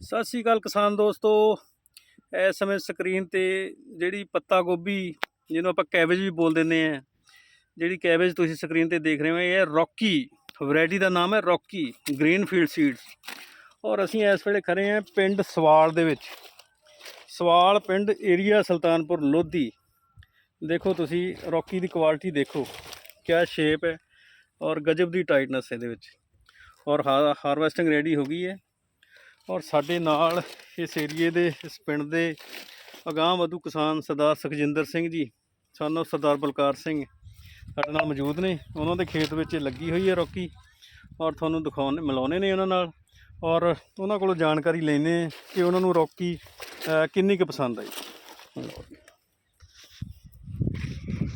ਸਤਿ ਸ਼੍ਰੀ ਅਕਾਲ ਕਿਸਾਨ ਦੋਸਤੋ। ਇਸ ਸਮੇਂ ਸਕਰੀਨ ਤੇ ਜਿਹੜੀ ਪੱਤਾ ਗੋਭੀ, ਜਿਹਨੂੰ ਆਪਾਂ ਕੈਬੇਜ ਵੀ ਬੋਲ ਦਿੰਦੇ ਆ ਜਿਹੜੀ ਕੈਬੇਜ ਤੁਸੀਂ ਸਕਰੀਨ ਤੇ ਦੇਖ ਰਹੇ ਹੋ, ਇਹ ਹੈ ਰੌਕੀ, ਵੈਰਾਈਟੀ ਦਾ ਨਾਮ ਹੈ ਰੌਕੀ ਗ੍ਰੀਨ ਫੀਲਡ ਸੀਡਸ। ਔਰ ਅਸੀਂ ਇਸ ਵੇਲੇ ਖੜੇ ਹਾਂ ਪਿੰਡ ਸਵਾਲ ਦੇ ਵਿੱਚ। ਸਵਾਲ ਪਿੰਡ ਏਰੀਆ ਸੁਲਤਾਨਪੁਰ, ਲੋਧੀ। ਦੇਖੋ ਤੁਸੀਂ ਰੌਕੀ ਦੀ ਕੁਆਲਿਟੀ ਦੇਖੋ, ਕਿਆ ਸ਼ੇਪ ਹੈ ਔਰ ਗਜਬ ਦੀ ਟਾਈਟਨੈਸ ਇਹਦੇ ਵਿੱਚ। ਔਰ ਹਾਰਵੈਸਟਿੰਗ ਰੈਡੀ ਹੋ ਗਈ ਹੈ। ਔਰ ਸਾਡੇ ਨਾਲ ਇਸ ਏਰੀਏ ਦੇ ਇਸ ਪਿੰਡ ਦੇ ਅਗਾਂਹ ਵਧੂ ਕਿਸਾਨ ਸਰਦਾਰ ਸੁਖਜਿੰਦਰ ਸਿੰਘ ਜੀ ਸਾਨੂੰ ਸਰਦਾਰ ਬਲਕਾਰ ਸਿੰਘ ਸਾਡੇ ਨਾਲ ਮੌਜੂਦ ਨੇ। ਉਹਨਾਂ ਦੇ ਖੇਤ ਵਿੱਚ ਇਹ ਲੱਗੀ ਹੋਈ ਹੈ ਰੌਕੀ ਔਰ ਤੁਹਾਨੂੰ ਦਿਖਾਉਣ ਮਿਲਾਉਣੇ ਨੇ ਉਹਨਾਂ ਨਾਲ। ਔਰ ਉਹਨਾਂ ਕੋਲੋਂ ਜਾਣਕਾਰੀ ਲੈਣੇ ਕਿ ਉਹਨਾਂ ਨੂੰ ਰੌਕੀ ਕਿੰਨੀ ਕੁ ਪਸੰਦ ਆਈ।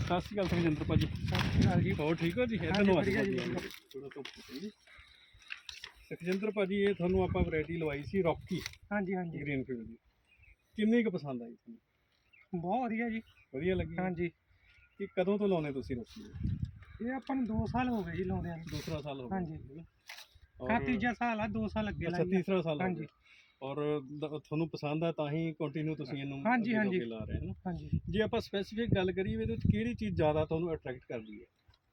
ਸਤਿ ਸ਼੍ਰੀ ਅਕਾਲ ਸੁਖਜਿੰਦਰ ਭਾਜੀ। ਜੀ। ਹੋਰ ਠੀਕ ਹੋ ਜੀ? ਆ ਵਧੀਆ ਜਾਓ ਜੀ, ਸੀ ਜੀ ਸੁਖਜਿੰਦਰ ਭਾਜੀ ਇਹ ਤੁਹਾਨੂੰ ਆਪਾਂ ਵੈਰਾਈਟੀ ਲਵਾਈ ਸੀ ਰੌਕੀ ਹਾਂਜੀ ਹਾਂਜੀ। ਗ੍ਰੀਨਫੀਲਡ ਦੀ। ਕਿੰਨੀ ਕੁ ਪਸੰਦ ਆਈ ਤੁਹਾਨੂੰ? ਬਹੁਤ ਵਧੀਆ ਜੀ। ਵਧੀਆ ਲੱਗੀ? ਹਾਂਜੀ। ਕਿ ਕਦੋਂ ਤੋਂ ਲਾਉਨੇ ਤੁਸੀਂ ਰੌਕੀ ਇਹ ਆਪਾਂ ਨੂੰ 2 ਸਾਲ ਹੋ ਗਏ ਜੀ ਲਾਉਂਦਿਆਂ ਨੂੰ। ਦੂਸਰਾ ਸਾਲ ਹੋ ਗਿਆ ਹਾਂਜੀ। ਔਰ- ਤੀਜਾ ਸਾਲ ਆ 2 ਸਾਲ ਅੱਗੇ ਅੱਛਾ ਲਾਈ। ਤੀਸਰਾ ਸਾਲ ਹੋ ਹਾਂਜੀ। ਗਿਆ ਔਰ ਦ- ਤੁਹਾਨੂੰ ਪਸੰਦ ਆ ਤਾਂ ਹੀ ਕੰਟੀਨਿਊ ਤੁਸੀਂ ਇਹਨੂੰ ਹਾਂਜੀ, ਅੱਗੇ ਤੋਂ ਹਾਂਜੀ। ਅੱਗੇ ਲਾ ਰਹੇ ਹੋ ਨਾ? ਹਾਂਜੀ। ਜੇ ਆਪਾਂ ਸਪੈਸੀਫਿਕ ਗੱਲ ਕਰੀਏ ਵੀ ਇਹਦੇ ਵਿੱਚ ਕਿਹੜੀ ਚੀਜ਼ ਜ਼ਿਆਦਾ ਤੁਹਾਨੂੰ ਅਟਰੈਕਟ ਕਰਦੀ ਹੈ?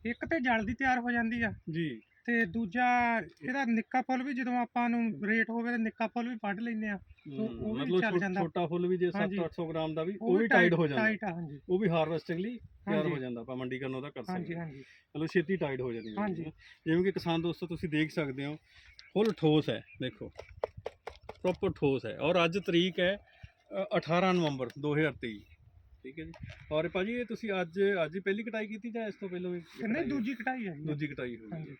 ਇੱਕ ਤੇ ਜਲਦੀ ਤਿਆਰ ਹੋ ਜਾਂਦੀ ਆ। ਜੀ। ਤੇ ਦੂਜਾ ਇਹਦਾ ਨਿੱਕਾ ਫੁੱਲ ਵੀ ਜਦੋਂ ਆਪਾਂ ਨੂੰ ਰੇਟ ਹੋਵੇ ਤਾਂ ਨਿੱਕਾ ਫੁੱਲ ਵੀ ਵੱਢ ਲੈਂਦੇ ਆ ਉਹ ਵੀ ਚੱਲ ਜਾਂਦਾ। ਛੋਟਾ ਫੁੱਲ ਵੀ ਜੇ ਹਾਂਜੀ। 7-800 ਗ੍ਰਾਮ ਦਾ ਵੀ ਉਹ ਵੀ ਟਾਈਟ ਹੋ ਜਾਂਦਾ ਟਾਈਟ ਆ ਹਾਂਜੀ ਉਹ ਵੀ ਹਾਰਵੈਸਟਿੰਗ ਲਈ ਤਿਆਰ ਹਾਂਜੀ। ਹੋ ਜਾਂਦਾ ਆਪਾਂ ਮੰਡੀਕਰਨ ਉਹਦਾ ਕਰ ਹਾਂਜੀ ਸਕਦੇ ਹਾਂ ਹਾਂਜੀ ਮਤਲਬ ਛੇਤੀ ਟਾਈਟ ਹੋ ਜਾਂਦੀ ਹੈ ਹਾਂਜੀ। ਜਿਵੇਂ ਕਿ ਕਿਸਾਨ ਦੋਸਤੋ ਤੁਸੀਂ ਦੇਖ ਸਕਦੇ ਹੋ ਫੁੱਲ ਠੋਸ ਹੈ ਦੇਖੋ ਪ੍ਰੋਪਰ ਠੋਸ ਹੈ ਔਰ ਅੱਜ ਤਰੀਕ ਹੈ ਅ, 18 ਨਵੰਬਰ 2023 ਠੀਕ ਹੈ ਜੀ ਔਰ ਭਾਜੀ ਇਹ ਤੁਸੀਂ ਅੱਜ ਅੱਜ ਹੀ ਪਹਿਲੀ ਕਟਾਈ ਕੀਤੀ ਜਾਂ ਇਸ ਤੋਂ ਪਹਿਲਾਂ ਵੀ ਨਹੀਂ? ਦੂਜੀ ਕਟਾਈ ਹੈ ਦੂਜੀ ਕਟਾਈ ਹੋਈ ਹੈ ਹਾਂਜੀ।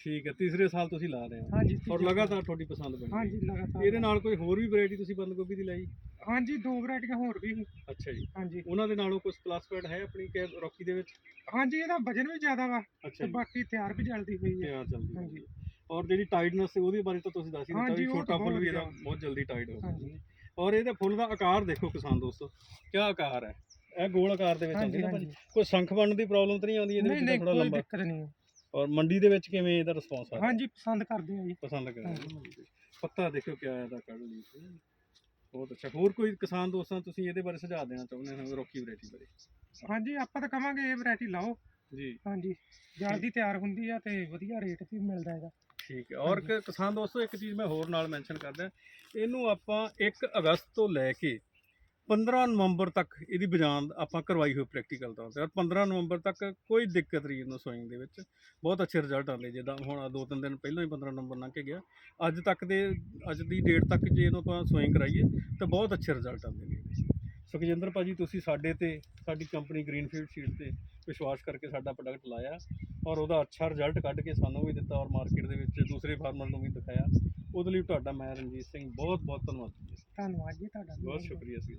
ਠੀਕ ਹੈ ਤੀਸਰੇ ਸਾਲ ਤੁਸੀਂ ਲਾ ਰਹੇ ਹੋ। ਹਾਂਜੀ ਔਰ ਲਗਾਤਾਰ ਤੁਹਾਡੀ ਪਸੰਦ ਬਣੀ ਹਾਂਜੀ ਲਗਾਤਾਰ। ਇਹਦੇ ਨਾਲ ਕੋਈ ਹੋਰ ਵੀ ਵੈਰਾਈਟੀ ਤੁਸੀਂ ਬੰਦ ਗੋਭੀ ਦੀ ਲਾਈ? ਹਾਂਜੀ ਦੋ ਵੈਰਾਈਟੀਆਂ ਹੋਰ ਵੀ ਸੀ। ਅੱਛਾ ਜੀ। ਹਾਂਜੀ। ਉਹਨਾਂ ਦੇ ਨਾਲੋਂ ਕੁਝ ਪਲੱਸ ਪੁਆਇੰਟ ਹੈ ਆਪਣੀ ਕਿ ਰੌਕੀ ਦੇ ਵਿੱਚ? ਹਾਂਜੀ ਇਹਦਾ ਵਜਨ ਵੀ ਜ਼ਿਆਦਾ ਵਾ ਤੇ ਬਾਕੀ ਤਿਆਰ ਵੀ ਜਲਦੀ ਹੋਈ ਹੈ। ਤਿਆਰ ਜਲਦੀ ਹਾਂਜੀ। ਔਰ ਜਿਹੜੀ ਟਾਈਟਨੈਸ ਹੈ ਉਹਦੇ ਬਾਰੇ ਤਾਂ ਤੁਸੀਂ ਦੱਸ ਹੀ ਦਿੱਤਾ ਵੀ ਛੋਟਾ ਫੁੱਲ ਵੀ ਇਹਦਾ। ਬਹੁਤ ਜਲਦੀ ਟਾਈਟ ਹੋ। ਜਾਂਦਾ। ਔਰ ਇਹਦੇ ਫੁੱਲ ਦਾ ਆਕਾਰ ਦੇਖੋ ਕਿਸਾਨ ਦੋਸਤੋ ਕੀ ਆਕਾਰ ਹੈ। ਇਹ ਗੋਲ ਆਕਾਰ ਦੇ ਵਿੱਚ ਆਉਂਦੀ ਨਾ ਭਾਜੀ। ਕੋਈ ਸੰਖ ਬਣਨ ਦੀ ਪ੍ਰੋਬਲਮ ਤਾਂ ਨਹੀਂ ਆਉਂਦੀ ਇਹਦੇ ਨਹੀਂ ਵਿੱਚ ਨਹੀਂ ਥੋੜਾ ਕੋਈ ਲੰਬਾ? ਦਿੱਕਤ ਨਹੀਂ। ਔਰ ਮੰਡੀ ਦੇ ਵਿੱਚ ਕਿਵੇਂ ਇਹਦਾ ਰਿਸਪੌਂਸ ਆ ਹਾਂਜੀ ਪਸੰਦ ਕਰਦੇ ਆ ਜੀ। ਪਸੰਦ ਕਰਦੇ ਪੱਤਾ ਦੇਖੋ ਕਿਆ ਇਹਦਾ ਕੱਢ ਲਈ ਬਹੁਤ ਅੱਛਾ। ਹੋਰ ਕੋਈ ਕਿਸਾਨ ਦੋਸਤਾਂ ਤੁਸੀਂ ਇਹਦੇ ਬਾਰੇ ਸੁਝਾਅ ਦੇਣਾ ਚਾਹੁੰਦੇ ਹੋ ਰੋਕੀ ਵੈਰਾਈਟੀ ਬਾਰੇ? ਹਾਂਜੀ ਆਪਾਂ ਤਾਂ ਕਵਾਂਗੇ ਇਹ ਵੈਰਾਈਟੀ ਲਾਓ। ਜੀ। ਹਾਂਜੀ ਜਲਦੀ ਤਿਆਰ ਹੁੰਦੀ ਆ ਤੇ ਵਧੀਆ ਰੇਟ ਵੀ ਮਿਲਦਾ ਇਹਦਾ। ਠੀਕ ਹੈ। ਔਰ ਕਿਸਾਨ ਦੋਸਤੋ ਇੱਕ ਚੀਜ਼ ਮੈਂ ਹੋਰ ਨਾਲ ਮੈਂਸ਼ਨ ਕਰਦਾ। ਇਹਨੂੰ ਆਪਾਂ 1 ਅਗਸਤ ਤੋਂ ਲੈ ਕੇ 15 ਨਵੰਬਰ ਤੱਕ ਇਹਦੀ ਬਜਾਨ ਆਪਾਂ ਕਰਵਾਈ ਹੋਈ ਪ੍ਰੈਕਟੀਕਲ ਤੌਰ ਤੇ। ਔਰ 15 ਨਵੰਬਰ ਤੱਕ ਕੋਈ ਦਿੱਕਤ ਨਹੀਂ ਇਹਨੂੰ ਸੋਇੰਗ ਦੇ ਵਿੱਚ। ਬਹੁਤ ਅੱਛੇ ਰਿਜ਼ਲਟ ਆਉਂਦੇ ਜਿੱਦਾਂ ਹੁਣ ਦੋ ਤਿੰਨ ਦਿਨ ਪਹਿਲਾਂ ਹੀ 15 ਨਵੰਬਰ ਲੰਘ ਕੇ ਗਿਆ। ਅੱਜ ਤੱਕ ਦੇ, ਅੱਜ ਦੀ ਡੇਟ ਤੱਕ ਜੇ ਇਹਨੂੰ ਆਪਾਂ ਸੋਇੰਗ ਕਰਾਈਏ ਤਾਂ ਬਹੁਤ ਅੱਛੇ ਰਿਜ਼ਲਟ ਆਉਂਦੇ ਨੇ ਇਹਦੇ। ਸੁਖਜਿੰਦਰ ਭਾਜੀ, ਤੁਸੀਂ ਸਾਡੇ ਤੇ, ਸਾਡੀ ਕੰਪਨੀ ਗ੍ਰੀਨਫੀਲਡ ਸੀਡ ਤੇ ਵਿਸ਼ਵਾਸ ਕਰਕੇ ਸਾਡਾ ਪ੍ਰੋਡਕਟ ਲਾਇਆ ਔਰ ਉਹਦਾ ਅੱਛਾ ਰਿਜ਼ਲਟ ਕੱਢ ਕੇ ਸਾਨੂੰ ਵੀ ਦਿੱਤਾ ਔਰ ਮਾਰਕੀਟ ਦੇ ਵਿੱਚ ਦੂਸਰੇ ਫਾਰਮਰ ਨੂੰ ਵੀ ਦਿਖਾਇਆ। ਉਹਦੇ ਲਈ ਤੁਹਾਡਾ ਮੈਂ ਰਣਜੀਤ ਸਿੰਘ ਬਹੁਤ ਬਹੁਤ ਧੰਨਵਾਦ ਧੰਨਵਾਦ ਜੀ ਤੁਹਾਡਾ। ਬਹੁਤ ਸ਼ੁਕਰੀਆ ਸੀ।